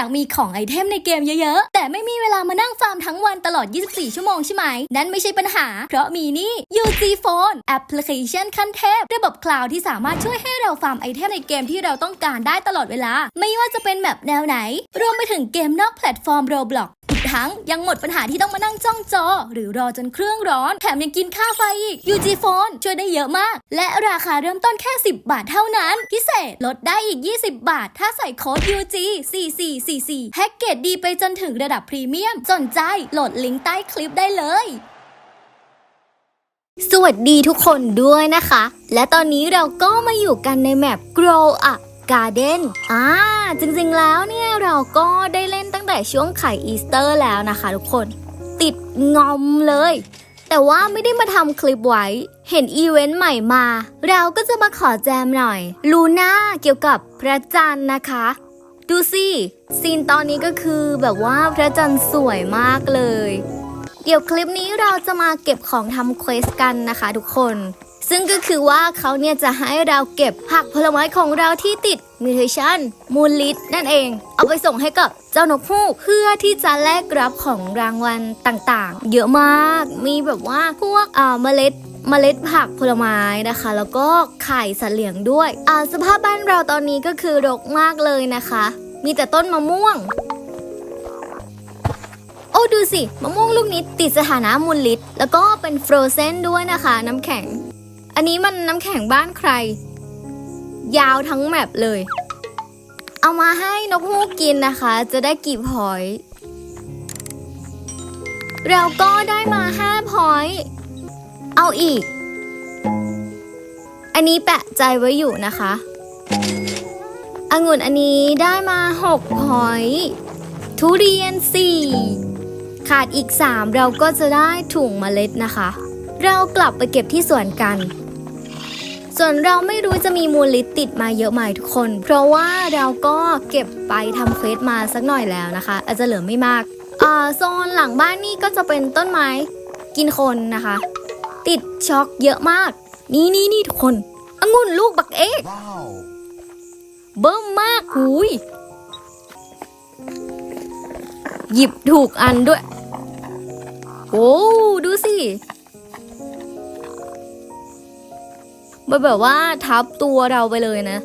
อยากมีของไอเทมในเกมเยอะๆ แต่ไม่มีเวลามานั่งฟาร์มทั้งวันตลอด 24 ชั่วโมงใช่ไหม นั่นไม่ใช่ปัญหา เพราะมีนี่ UG Phone แอปพลิเคชันขั้นเทพ ระบบคลาวด์ที่สามารถช่วยให้เราฟาร์มไอเทมในเกมที่เราต้องการได้ตลอดเวลา ไม่ว่าจะเป็นแบบแนวไหน รวมไปถึงเกมนอกแพลตฟอร์ม Roblox อีกทั้งยังหมดปัญหาที่ต้องมานั่งจ้องจอ หรือรอจนเครื่องร้อน แถมยังกินค่าไฟอีก UG Phone ช่วยได้เยอะมาก และราคาเริ่มต้นแค่ 10 บาทเท่านั้น พิเศษลดได้อีก 20 บาท ถ้าใส่โค้ด UG 4444แพ็กเกจดีไปจนถึงระดับพรีเมียม สนใจโหลดลิงก์ใต้คลิปได้เลย สวัสดีทุกคนด้วยนะคะ และตอนนี้เราก็มาอยู่กันในแมป Grow a Garden อ่าจริงๆแล้วเนี่ยเราก็ได้เล่น แต่ช่วงไข่อีสเตอร์แล้วนะคะทุกคน ติดงอมเลย แต่ว่าไม่ได้มาทำคลิปไว้ เห็นอีเวนต์ใหม่มา เราก็จะมาขอแจมหน่อย ลูน่าเกี่ยวกับพระจันทร์นะคะ ดูสิซีนตอนนี้ก็คือแบบว่าพระจันทร์สวยมากเลย เดี๋ยวคลิปนี้เราจะมาเก็บของทำเควสกันนะคะทุกคน ซึ่งก็คือว่าเขาเนี่ยจะให้เราเก็บผักผลไม้ของเราที่ติดมิเทชันมูลลิตนั่นเอง เอาไปส่งให้กับเจ้านกฮูกเพื่อที่จะแลกรับของรางวัลต่างๆ เยอะมาก มีแบบว่าพวกอ่าเมล็ดเมล็ดผักผลไม้นะคะ แล้วก็ไข่สัตว์เลี้ยงด้วยอ่าสภาพบ้านเราตอนนี้ก็คือรกมากเลยนะคะ มีแต่ต้นมะม่วง โอ้ดูสิ มะม่วงลูกนี้ติดสถานะมูลลิตแล้วก็เป็นฟรอเซนด้วยนะคะ น้ำแข็ง อันนี้มันน้ำแข็งบ้านใคร ยาวทั้งแมปเลย เอามาให้นกฮูกกินนะคะ จะได้กี่พอยต์เราก็ได้มา5พอยต์เอาอีก อันนี้แปะใจไว้อยู่นะคะองุ่นอันนี้ได้มา6พอยต์ทุเรียน4ขาดอีก3เราก็จะได้ถุงเมล็ดนะคะ เรากลับไปเก็บที่สวนกัน ส่วนเราไม่รู้จะมีมูลลิตติดมาเยอะไหมทุกคน เพราะว่าเราก็เก็บไปทำเควสมาสักหน่อยแล้วนะคะ อาจจะเหลือไม่มากอ่าโซนหลังบ้านนี่ก็จะเป็นต้นไม้กินคนนะคะ ติดช็อกเยอะมาก นี่นี่นี่ทุกคนองุ่นลูกบักเอก Wow. เบิ่มมากหุยหยิบถูกอันด้วย โอ้ ดูสิ มันแบบว่าทับตัวเราไปเลยนะ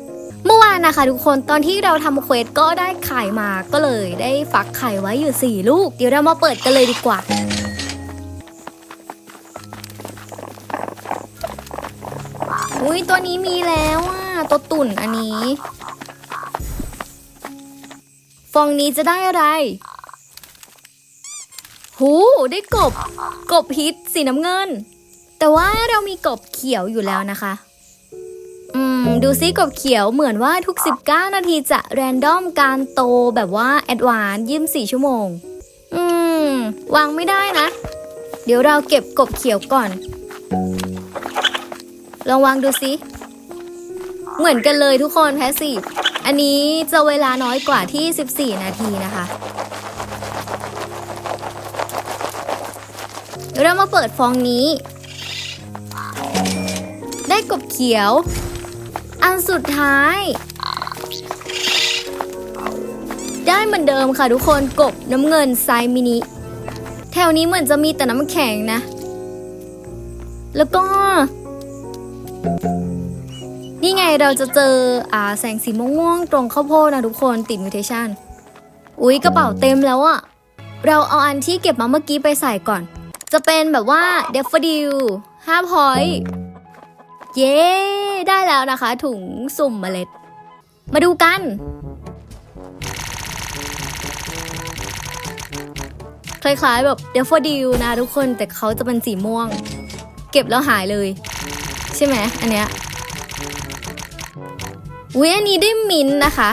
เมื่อวานนะคะทุกคนตอนที่เราทำเควสก็ได้ไข่มาก็เลยได้ฟักไข่ไว้อยู่ 4 ลูก เดี๋ยวเรามาเปิดกันเลยดีกว่าอุ้ยตัวนี้มีแล้วอะตัวตุ่นอันนี้ ฟองนี้จะได้อะไร หูได้กบ กบฮิตสีน้ำเงิน แต่ว่าเรามีกบเขียวอยู่แล้วนะคะ ดูซิกบเขียวเหมือนว่าทุก 19 นาทีจะแรนดอมการโตแบบว่า แอดวานยี่มสี่ชั่วโมง อืม วางไม่ได้นะ เดี๋ยวเราเก็บกบเขียวก่อน ลองวางดูซิ เหมือนกันเลยทุกคนแพสซีฟอันนี้จะเวลาน้อยกว่าที่ 14 นาทีนะคะเดี๋ยวเรามาเปิดฟองนี้ ได้กบเขียว อันสุดท้าย ได้เหมือนเดิมค่ะทุกคนกบน้ำเงินไซมินิ แถวนี้เหมือนจะมีแต่น้ำแข็งนะ แล้วก็ นี่ไงเราจะเจออ่าแสงสีม่วงๆตรงข้าวโพดนะทุกคนติดมิเทชันอุ๊ยกระเป๋าเต็มแล้วอะเราเอาอันที่เก็บมาเมื่อกี้ไปใส่ก่อน จะเป็นแบบว่าเดฟฟดิลห้าพอย เย้ ได้แล้วนะคะ ถุงสุ่มเมล็ด มาดูกัน คล้ายๆแบบเดฟดิลนะทุกคนแต่เขาจะเป็นสีม่วง เก็บแล้วหายเลย ใช่ไหมอันเนี้ยอุ้ยอันนี้ได้มินนะคะ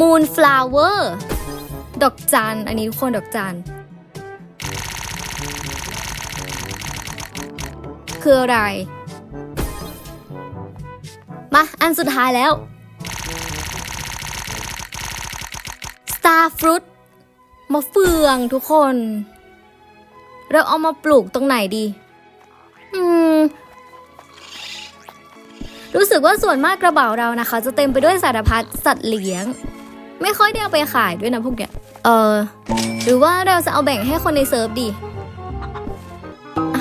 มูนฟลาวเวอร์ ดอกจัน อันนี้ทุกคนดอกจัน คืออะไร มา อันสุดท้ายแล้ว Star Fruit มะเฟืองทุกคน เราเอามาปลูกตรงไหนดี อืม รู้สึกว่าส่วนมากกระเป๋าเรานะคะ จะเต็มไปด้วยสารพัดสัตว์เลี้ยง ไม่ค่อยได้เอาไปขายด้วยนะพวกเนี้ย เออ หรือว่าเราจะเอาแบ่งให้คนในเซิร์ฟดี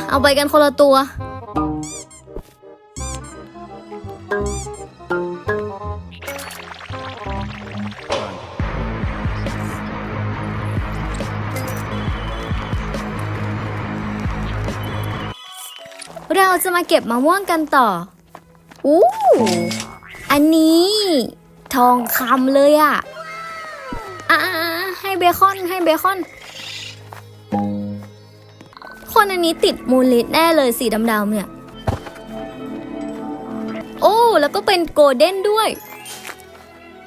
เอาไปกันคนละตัว เราจะมาเก็บมะม่วงกันต่อ อู้ อันนี้ ทองคำเลยอะอะอะอะให้เบคอนให้เบคอน คนอันนี้ติดมูลลิตแน่เลยสีดำๆเนี่ย โอ้ แล้วก็เป็นโกลเด้นด้วย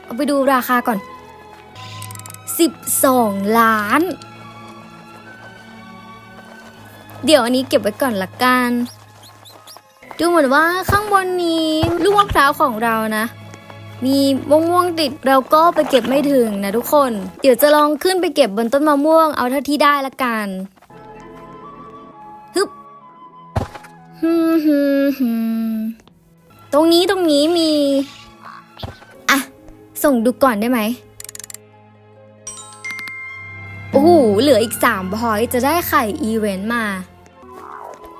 เอาไปดูราคาก่อน 12 ล้านเดี๋ยวอันนี้เก็บไว้ก่อนละกัน ดูเหมือนว่าข้างบนนี้ลูกมะพร้าวของเรานะ มีมะม่วงติดเราก็ไปเก็บไม่ถึงนะทุกคน เดี๋ยวจะลองขึ้นไปเก็บบนต้นมะม่วงเอาเท่าที่ได้ละกันฮึบฮึฮึฮึตรงนี้ตรงนี้มีอะส่งดูก่อนได้ไหมโอ้โหเหลืออีก3พอยจะได้ไข่อีเวนต์มา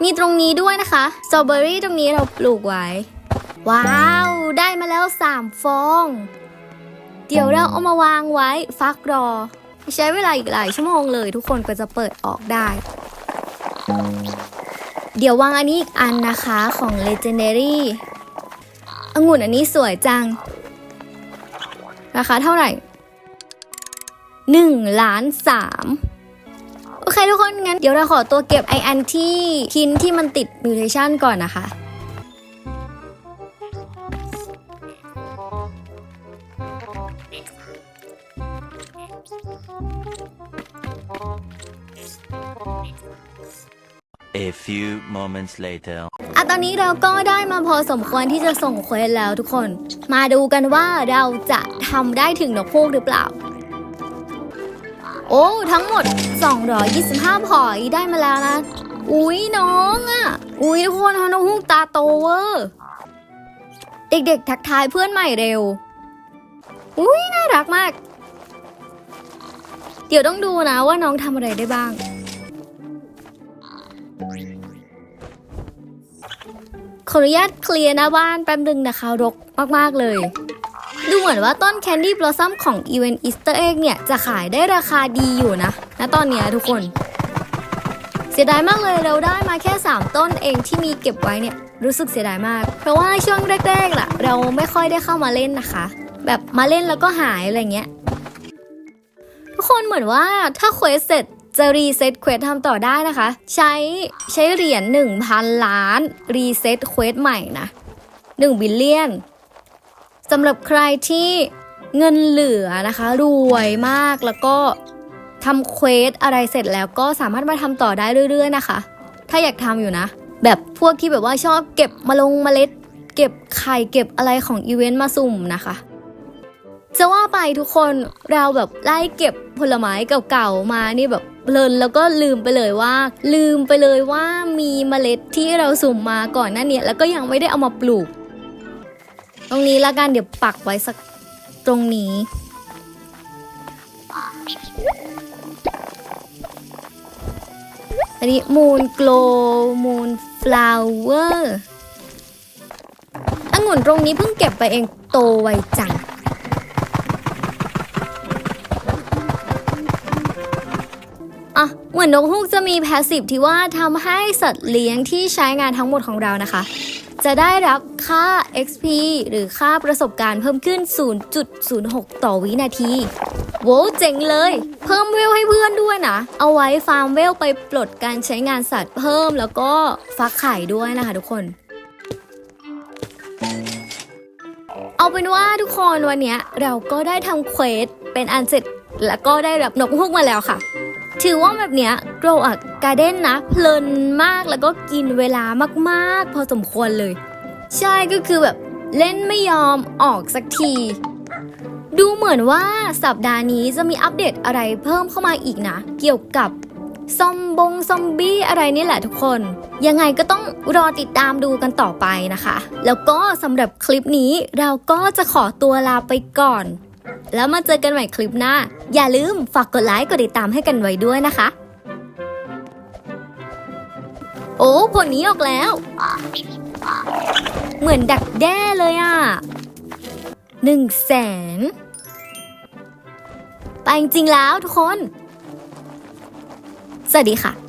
มีตรงนี้ด้วยนะคะสตรอเบอรี่ตรงนี้เราปลูกไว้ ว้าว ได้มาแล้ว 3 ฟอง เดี๋ยวเราเอามาวางไว้ฟักรอ ใช้เวลาอีกหลายชั่วโมงเลยทุกคนก็จะเปิดออกได้ เดี๋ยววางอันนี้อีกอันนะคะของ Legendary องุ่นอันนี้สวยจัง ราคาเท่าไหร่1ล้าน3 โอเคทุกคนงั้นเดี๋ยวเราขอตัวเก็บไออันที่ทินที่มันติดมิวเทชันก่อนนะคะ A few moments later. อะตอนนี้เราก็ได้มาพอสมควรที่จะส่งเควสแล้วทุกคน มาดูกันว่าเราจะทำได้ถึงนกพูกหรือเปล่า โอ้ ทั้งหมด 225 พอยได้มาแล้วนะ อุ๊ยน้องอะ อุ๊ยทุกคนเขานกฮูกตาโตเวอร์เด็กๆ ทักทายเพื่อนใหม่เร็ว อุ๊ยน่ารักมาก เดี๋ยวต้องดูนะว่าน้องทำอะไรได้บ้าง ขออนุญาตเคลียร์หน้าบ้านแป๊บนึงนะคะรกมากๆเลย ดูเหมือนว่าต้น Candy Blossom ของ Event Easter Egg เนี่ย จะขายได้ราคาดีอยู่นะณตอนนี้ทุกคน เสียดายมากเลยเราได้มาแค่ 3 ต้นเองที่มีเก็บไว้เนี่ย รู้สึกเสียดายมาก เพราะว่าช่วงแรกๆล่ะ เราไม่ค่อยได้เข้ามาเล่นนะคะ แบบมาเล่นแล้วก็หายอะไรเงี้ย ทุกคนเหมือนว่าถ้าเควสเสร็จจะรีเซ็ตเควสทำต่อได้นะคะ ใช้ใช้เหรียญ1,000 ล้านรีเซ็ตเควสใหม่นะ1บิลเลียน สำหรับใครที่เงินเหลือนะคะ รวยมากแล้วก็ทำเควสอะไรเสร็จแล้วก็สามารถมาทำต่อได้เรื่อย ๆ นะคะ ถ้าอยากทำอยู่นะ แบบพวกที่แบบว่าชอบเก็บมาลงเมล็ด เก็บไข่เก็บอะไรของอีเวนต์มาสุ่มนะคะ จะว่าไปทุกคนเราแบบไล่เก็บผลไม้เก่าๆมานี่แบบเพลินแล้วก็ลืมไปเลยว่า ลืมไปเลยว่ามีเมล็ดที่เราสุ่มมาก่อนหน้าเนี้แล้วก็ยังไม่ได้เอามาปลูก ตรงนี้ละกันเดี๋ยวปักไว้สักตรงนี้ อันนี้มูนโกลมูนฟลาวเวอร์องุ่นตรงนี้เพิ่งเก็บไปเองโตไวจัง อะ เหมือนนกฮูกจะมีแพสซีฟที่ว่าทำให้สัตว์เลี้ยงที่ใช้งานทั้งหมดของเรานะคะ จะได้รับค่า XP หรือค่าประสบการณ์เพิ่มขึ้น 0.06 ต่อวินาทีโว้เจ๋งเลย เพิ่มเวลให้เพื่อนด้วยนะ เอาไว้ฟาร์มเวลไปปลดการใช้งานสัตว์เพิ่มแล้วก็ฟักไข่ด้วยนะคะทุกคน เอาเป็นว่าทุกคนวันนี้เราก็ได้ทำเควสเป็นอันเสร็จแล้วก็ได้รับนกฮูกมาแล้วค่ะ ถือว่าแบบเนี้ยโกรอักการเด้นนะ เพลินมากแล้วก็กินเวลามากๆ พอสมควรเลย ใช่ก็คือแบบเล่นไม่ยอมออกสักที ดูเหมือนว่าสัปดาห์นี้จะมีอัปเดตอะไรเพิ่มเข้ามาอีกนะ เกี่ยวกับซอมบงซอมบี้อะไรนี่แหละทุกคน ยังไงก็ต้องรอติดตามดูกันต่อไปนะคะ แล้วก็สำหรับคลิปนี้เราก็จะขอตัวลาไปก่อน แล้วมาเจอกันใหม่คลิปหน้า อย่าลืมฝากกดไลค์กดติดตามให้กันไว้ด้วยนะคะ โอ้ผลนี้ออกแล้ว เหมือนดักแด้เลยอะหนึ่งแสนไปจริงแล้วทุกคน สวัสดีค่ะ